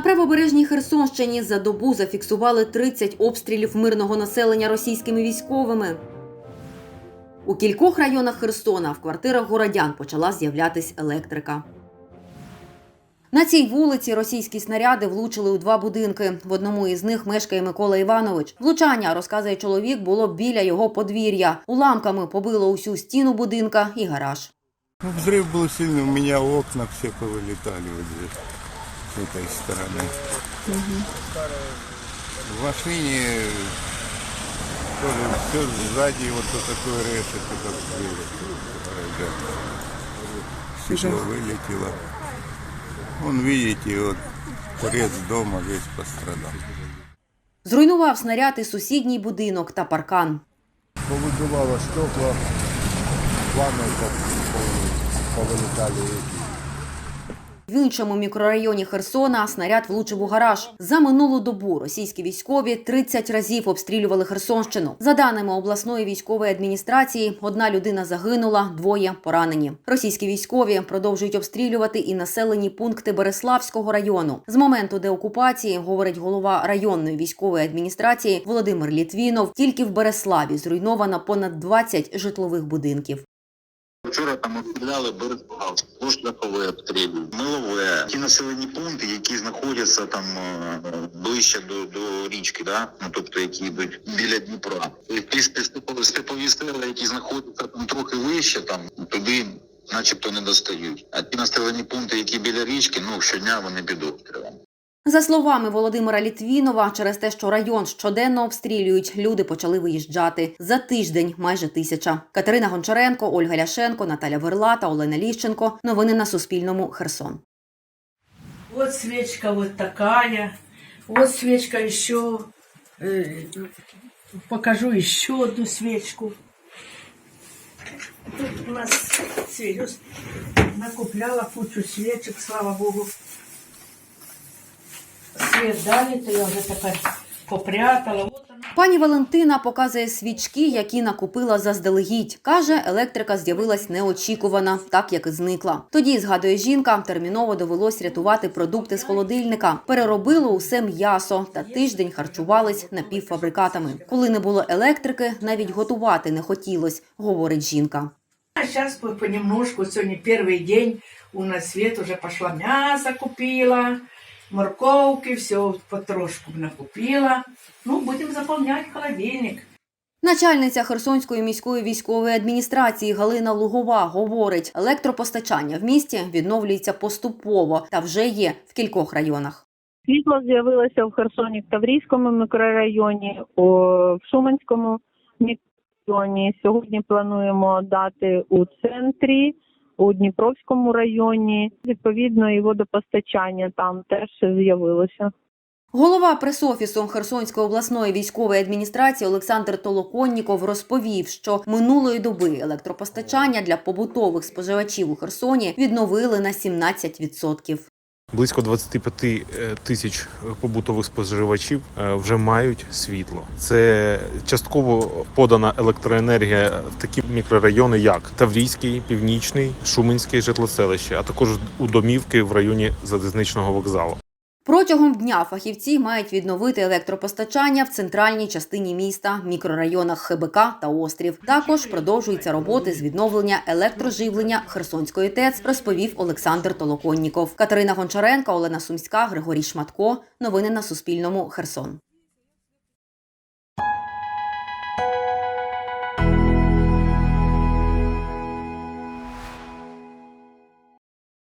правобережній Херсонщині за добу зафіксували 30 обстрілів мирного населення російськими військовими. У кількох районах Херсона в квартирах городян почала з'являтись електрика. На цій вулиці російські снаряди влучили у два будинки. В одному із них мешкає Микола Іванович. Влучання, розказує чоловік, було біля його подвір'я. Уламками побило усю стіну будинка і гараж. Ну, взрыв был сильный, у меня окна все повылетали вот здесь, с этой стороны. В машине тоже все сзади вот тут такой решето, как вылетело. Стекло вылетело. Вон, видите, вот торец дома весь пострадал. Зруйнував снаряд і сусідній будинок та паркан. повыбивало стекла, ванной повылетали эти. В іншому мікрорайоні Херсона снаряд влучив у гараж. За минулу добу російські військові 30 разів обстрілювали Херсонщину. За даними обласної військової адміністрації, одна людина загинула, двоє поранені. Російські військові продовжують обстрілювати і населені пункти Береславського району. З моменту деокупації, говорить голова районної військової адміністрації Володимир Літвінов, тільки в Береславі зруйновано понад 20 житлових будинків. Вчора там обстріляли Береслав, Пошляхове обстрілюють, Милове. Ті населені пункти, які знаходяться там е, ближче до, до річки, да? ну, тобто які йдуть біля Дніпра. Ті степові- села, які знаходяться там трохи вище, там туди начебто не достають. А ті населені пункти, які біля річки, ну щодня вони під. За словами Володимира Літвінова, через те, що район щоденно обстрілюють, люди почали виїжджати. За тиждень майже тисяча. Катерина Гончаренко, Ольга Ляшенко, Наталя Верлата, Олена Ліщенко. Новини на Суспільному. Херсон. Вот свечка вот такая. Вот свечка еще. э, покажу еще одну свечку. Тут у нас накупляла кучу свечек, слава богу. Дали, то я уже такая попрятала. Пані Валентина показує свічки, які накупила заздалегідь. Каже, електрика з'явилась неочікувана, так як і зникла. Тоді, згадує жінка, терміново довелось рятувати продукти з холодильника. Переробило усе м'ясо та тиждень харчувались напівфабрикатами. Коли не було електрики, навіть готувати не хотілось, говорить жінка. А по- понемножку, сегодня первый день, у нас свет уже пошла, мясо купила, морковки, все потрошку накупила. Ну, будем заполнять холодильник. Начальниця Херсонської міської військової адміністрації Галина Лугова говорить, електропостачання в місті відновлюється поступово та вже є в кількох районах. Світло з'явилося в Херсоні в Таврійському мікрорайоні, в Шуманському мікрорайоні. Сьогодні плануємо дати у центрі, у Дніпровському районі. Відповідно, і водопостачання там теж з'явилося. Голова пресофісу Херсонської обласної військової адміністрації Олександр Толоконніков розповів, що минулої доби електропостачання для побутових споживачів у Херсоні відновили на 17%. Близько 25 е, тисяч побутових споживачів е, вже мають світло. Це частково подана електроенергія в такі мікрорайони, як Таврійський, Північний, Шуменський житлоселище, а також у домівки в районі залізничного вокзалу. Протягом дня фахівці мають відновити електропостачання в центральній частині міста, мікрорайонах ХБК та Острів. Також продовжуються роботи з відновлення електроживлення Херсонської ТЕЦ, розповів Олександр Толоконніков. Катерина Гончаренко, Олена Сумська, Григорій Шматко. Новини на Суспільному. Херсон.